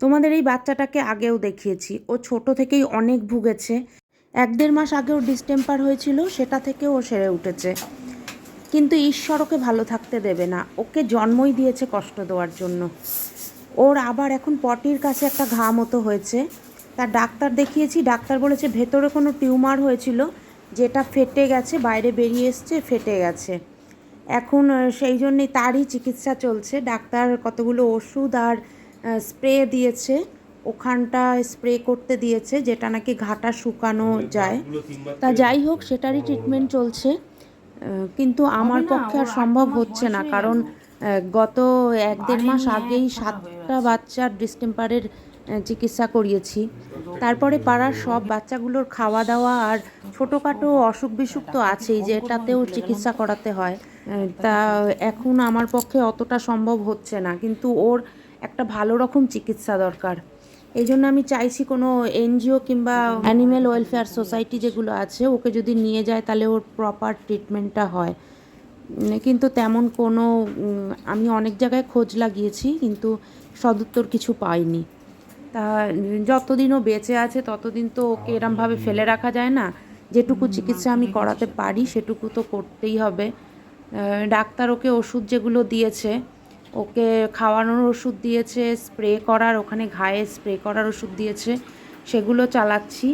তোমাদের এই বাচ্চাটাকে আগেও দেখিয়েছি। ও ছোট থেকেই অনেক ভুগেছে। এক দেড় মাস আগেও ডিস্টেম্পার হয়েছিল, সেটা থেকেও ও সেরে উঠেছে। কিন্তু ঈশ্বর ওকে ভালো থাকতে দেবে না। ওকে জন্মই দিয়েছে কষ্ট দেওয়ার জন্য। ওর আবার এখন পটির কাছে একটা ঘা মতো হয়েছে। তার ডাক্তার দেখিয়েছি, ডাক্তার বলেছে ভেতরে কোনো টিউমার হয়েছিল, যেটা ফেটে গেছে, বাইরে বেরিয়ে এসছে, ফেটে গেছে। এখন সেই জন্যই তারই চিকিৎসা চলছে। ডাক্তার কতগুলো ওষুধ আর স্প্রে দিয়েছে ওখানটা স্প্রে করতে দিয়েছে যেটা নাকি ঘাটা শুকানো যায়। তা যাই হোক সেটারই ট্রিটমেন্ট চলছে। কিন্তু আমার পক্ষে আর সম্ভব হচ্ছে না কারণ গত এক দেড় মাস আগেই সাতটা বাচ্চার ডিস্টেম্পারের চিকিৎসা করিয়েছি। তারপরে পাড়ার সব বাচ্চাগুলোর খাওয়া দাওয়া আর ছোটোখাটো অসুখ বিসুখ তো আছেই যেটাতেও চিকিৎসা করাতে হয়। তা এখন আমার পক্ষে অতটা সম্ভব হচ্ছে না কিন্তু ওর একটা ভালো রকম চিকিৎসা দরকার। এই জন্য আমি চাইছি কোনো এনজিও কিংবা অ্যানিম্যাল ওয়েলফেয়ার সোসাইটি যেগুলো আছে, ওকে যদি নিয়ে যায় তাহলে ওর প্রপার ট্রিটমেন্টটা হয়। কিন্তু তেমন কোনো আমি অনেক জায়গায় খোঁজ লাগিয়েছি, কিন্তু সদুত্তর কিছু পাইনি। তা যতদিন ও বেঁচে আছে, ততদিন তো ওকে এরমভাবে ফেলে রাখা যায় না। যেটুকু চিকিৎসা আমি করাতে পারি, সেটুকু তো করতেই হবে। ডাক্তার ওকে ওষুধ যেগুলো দিয়েছে ওকে খাওয়ানোর ওষুধ দিয়েছে স্প্রে করার ওখানে ঘায়ে স্প্রে করার ওষুধ দিয়েছে সেগুলো চালাচ্ছি।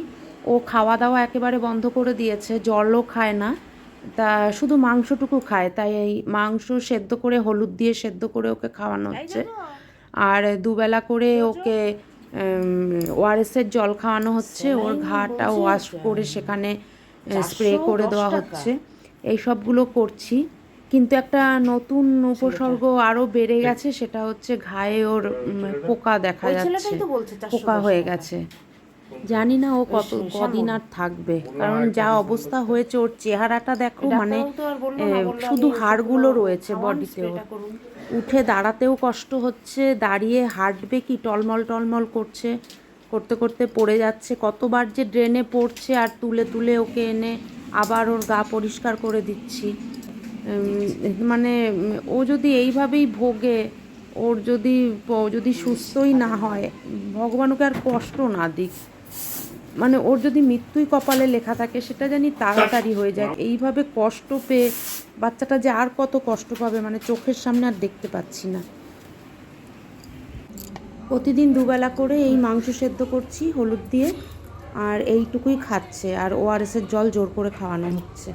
ও খাওয়া দাওয়া একেবারে বন্ধ করে দিয়েছে জলও খায় না। তা শুধু মাংসটুকু খায় তাই এই মাংস সেদ্ধ করে হলুদ দিয়ে সেদ্ধ করে ওকে খাওয়ানো হচ্ছে। আর দুবেলা করে ওকে ওআরএসের জল খাওয়ানো হচ্ছে ওর ঘাটা ওয়াশ করে সেখানে স্প্রে করে দেওয়া হচ্ছে। এই সবগুলো করছি। কিন্তু একটা নতুন উপসর্গ আরও বেড়ে গেছে সেটা হচ্ছে ঘায়ে ওর পোকা দেখা যাচ্ছে। পোকা হয়ে গেছে। জানি না ও কত কদিন আর থাকবে। কারণ যা অবস্থা। হয়েছে ওর চেহারাটা দেখো মানে শুধু হাড়গুলো রয়েছে বডিতে উঠে দাঁড়াতেও কষ্ট হচ্ছে দাঁড়িয়ে হাঁটবে কি টলমল টলমল করছে করতে করতে পড়ে যাচ্ছে। কতবার যে ড্রেনে পড়ছে আর তুলে তুলে ওকে এনে আবার ওর গা পরিষ্কার করে দিচ্ছি। মানে ও যদি এইভাবেই ভোগে, ওর যদি যদি সুস্থই না হয়, ভগবান ওকে আর কষ্ট না দিক। মানে ওর যদি মৃত্যুই কপালে লেখা থাকে, সেটা জানি তাড়াতাড়ি হয়ে যায়। এইভাবে কষ্ট পেয়ে, বাচ্চাটা যে আর কত কষ্ট পাবে মানে চোখের সামনে আর দেখতে পাচ্ছি না। প্রতিদিন দুবেলা করে এই মাংস সেদ্ধ করছি, হলুদ দিয়ে, আর এইটুকুই খাচ্ছে। আর ওআরএসের জল জোর করে খাওয়ানো হচ্ছে।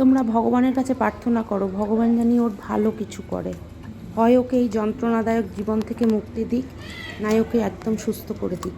তোমরা ভগবানের কাছে প্রার্থনা করো, ভগবান জানি ওর ভালো কিছু করে। হয় ওকে এই যন্ত্রণাদায়ক জীবন থেকে মুক্তি দিক, নাই ওকে একদম সুস্থ করে দিক।